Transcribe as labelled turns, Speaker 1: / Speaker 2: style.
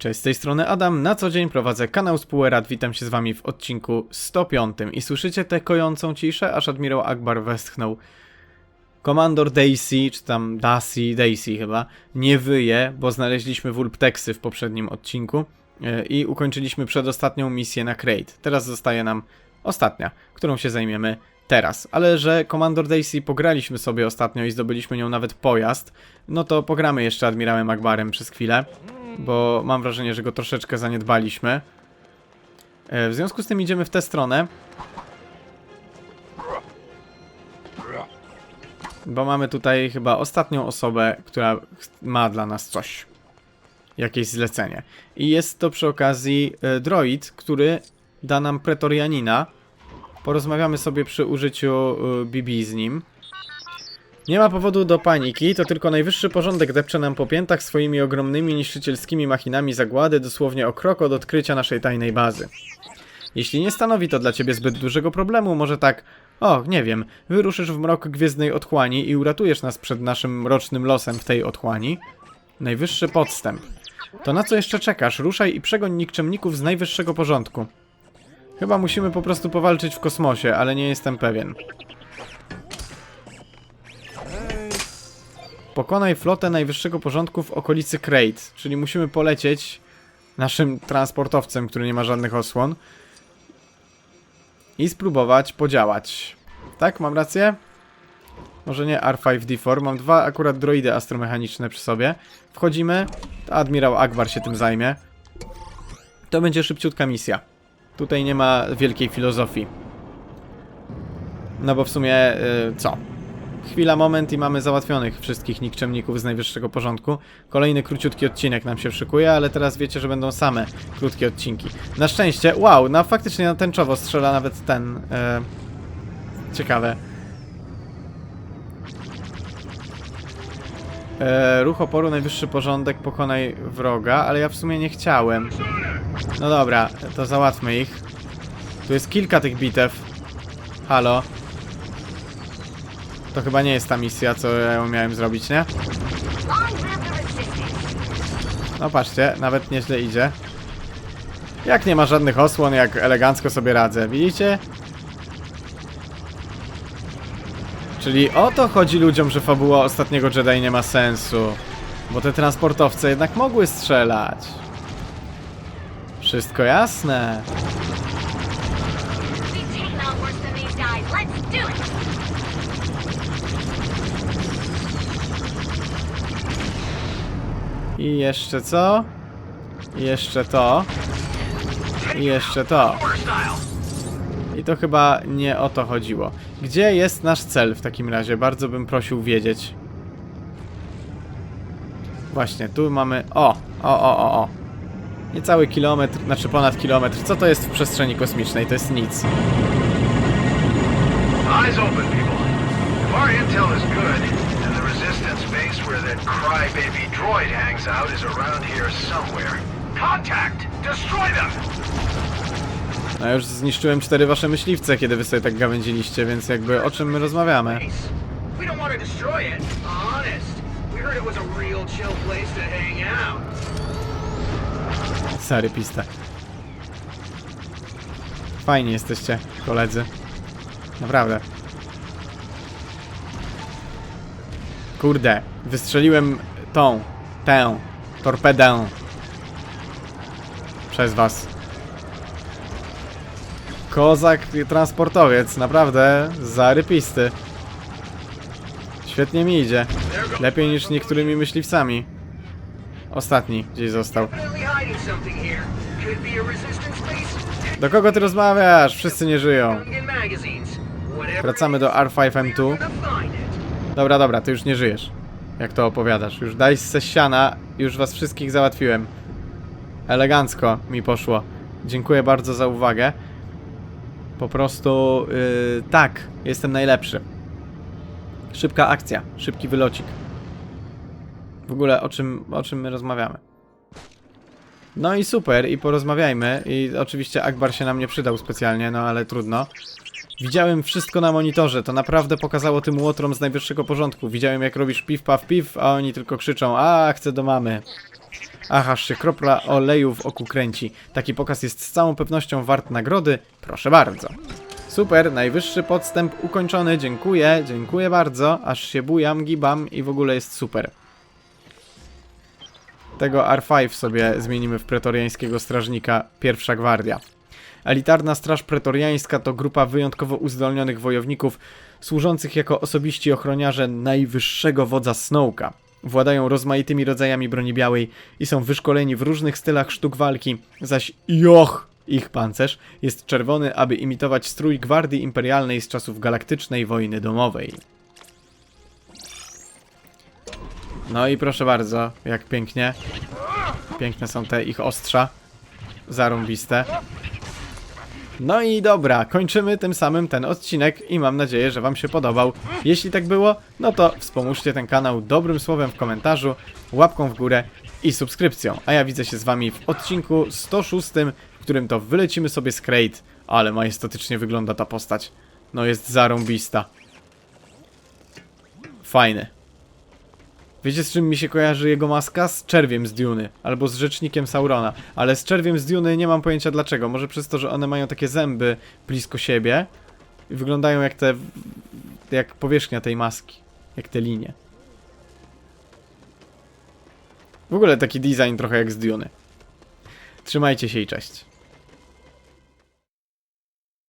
Speaker 1: Cześć, z tej strony Adam. Na co dzień prowadzę kanał Spółerat. Witam się z wami w odcinku 105. I słyszycie tę kojącą ciszę, aż admirał Akbar westchnął. Komandor Daisy, czy tam Daisy, Daisy chyba, nie wyje, bo znaleźliśmy wulpteksy w poprzednim odcinku e, i ukończyliśmy przedostatnią misję na Crate. Teraz zostaje nam ostatnia, którą się zajmiemy teraz. Ale że Komandor Daisy pograliśmy sobie ostatnio i zdobyliśmy nią nawet pojazd, no to pogramy jeszcze admirałem Akbarem przez chwilę bo mam wrażenie, że go troszeczkę zaniedbaliśmy. E, W związku z tym idziemy w tę stronę. Bo mamy tutaj chyba ostatnią osobę, która ma dla nas coś. Jakieś zlecenie. I jest to przy okazji e, droid, który da nam pretorianina. Porozmawiamy sobie przy użyciu e, BB z nim. Nie ma powodu do paniki, to tylko najwyższy porządek depcze nam po piętach swoimi ogromnymi niszczycielskimi machinami zagłady dosłownie o krok od odkrycia naszej tajnej bazy. Jeśli nie stanowi to dla ciebie zbyt dużego problemu, może tak, o, nie wiem, wyruszysz w mrok gwiezdnej otchłani i uratujesz nas przed naszym mrocznym losem w tej otchłani. Najwyższy podstęp. To na co jeszcze czekasz? Ruszaj i przegoń nikczemników z najwyższego porządku. Chyba musimy po prostu powalczyć w kosmosie, ale nie jestem pewien. Pokonaj flotę najwyższego porządku w okolicy Crate, czyli musimy polecieć naszym transportowcem, który nie ma żadnych osłon i spróbować podziałać. Tak, mam rację? Może nie R5D4, mam dwa akurat droidy astromechaniczne przy sobie. Wchodzimy, admirał Akbar się tym zajmie. To będzie szybciutka misja. Tutaj nie ma wielkiej filozofii. No bo w sumie, y, co? Chwila, moment i mamy załatwionych wszystkich nikczemników z najwyższego porządku. Kolejny króciutki odcinek nam się szykuje, ale teraz wiecie, że będą same krótkie odcinki. Na szczęście, wow, no faktycznie na tęczowo strzela nawet ten. E, ciekawe. E, ruch oporu, najwyższy porządek, pokonaj wroga, ale ja w sumie nie chciałem. No dobra, to załatwmy ich. Tu jest kilka tych bitew. Halo. To chyba nie jest ta misja, co ja miałem zrobić, nie? No patrzcie, nawet nieźle idzie. Jak nie ma żadnych osłon, jak elegancko sobie radzę, widzicie? Czyli o to chodzi ludziom, że fabuła ostatniego Jedi nie ma sensu. Bo te transportowce jednak mogły strzelać. Wszystko jasne. I jeszcze co? I jeszcze to. I jeszcze to. I to chyba nie o to chodziło. Gdzie jest nasz cel w takim razie? Bardzo bym prosił wiedzieć. Właśnie, tu mamy... O! O, o, o, o. Niecały kilometr, znaczy ponad kilometr. Co to jest w przestrzeni kosmicznej? To jest nic.
Speaker 2: Eyes open, people. If our intel is good, crybaby droid hangs out is around here somewhere. Contact! Destroy them!
Speaker 1: No już zniszczyłem cztery wasze myśliwce, kiedy wy sobie tak gawędziliście, więc jakby o czym my rozmawiamy?
Speaker 2: We don't want to destroy it. Honest. We heard it was a real chill place to hang out.
Speaker 1: Sary piste. Fajni jesteście, koledzy. Naprawdę. Kurde, wystrzeliłem tą, tę, torpedę. Przez was. Kozak transportowiec, naprawdę zarypisty. Świetnie mi idzie. Lepiej niż niektórymi myśliwcami. Ostatni gdzieś został. Do kogo ty rozmawiasz? Wszyscy nie żyją. Wracamy do R5M2. Dobra, dobra, ty już nie żyjesz. Jak to opowiadasz? Już daj z siana, już was wszystkich załatwiłem. Elegancko mi poszło. Dziękuję bardzo za uwagę. Po prostu, yy, tak, jestem najlepszy. Szybka akcja, szybki wylocik. W ogóle o czym, o czym my rozmawiamy? No i super, i porozmawiajmy. I oczywiście Akbar się nam nie przydał specjalnie, no ale trudno. Widziałem wszystko na monitorze, to naprawdę pokazało tym łotrom z najwyższego porządku. Widziałem jak robisz piw, paw, piw, a oni tylko krzyczą, a chcę do mamy. Ach, aż się kropla oleju w oku kręci. Taki pokaz jest z całą pewnością wart nagrody. Proszę bardzo. Super, najwyższy podstęp ukończony, dziękuję, dziękuję bardzo. Aż się bujam, gibam i w ogóle jest super. Tego R5 sobie zmienimy w pretoriańskiego strażnika pierwsza gwardia. Elitarna Straż Pretoriańska to grupa wyjątkowo uzdolnionych wojowników, służących jako osobiści ochroniarze najwyższego wodza Snowka. Władają rozmaitymi rodzajami broni białej i są wyszkoleni w różnych stylach sztuk walki, zaś joch ich pancerz jest czerwony, aby imitować strój Gwardii Imperialnej z czasów galaktycznej wojny domowej. No i proszę bardzo, jak pięknie. Piękne są te ich ostrza. Zarąbiste. No i dobra, kończymy tym samym ten odcinek i mam nadzieję, że Wam się podobał. Jeśli tak było, no to wspomóżcie ten kanał dobrym słowem w komentarzu, łapką w górę i subskrypcją. A ja widzę się z Wami w odcinku 106, w którym to wylecimy sobie z Crate. Ale majestatycznie wygląda ta postać. No jest zarąbista. Fajny. Wiecie z czym mi się kojarzy jego maska? Z czerwiem z Duny, albo z rzecznikiem Saurona. Ale z czerwiem z Duny nie mam pojęcia dlaczego. Może przez to, że one mają takie zęby blisko siebie i wyglądają jak te. jak powierzchnia tej maski. Jak te linie. W ogóle taki design trochę jak z Duny. Trzymajcie się i cześć.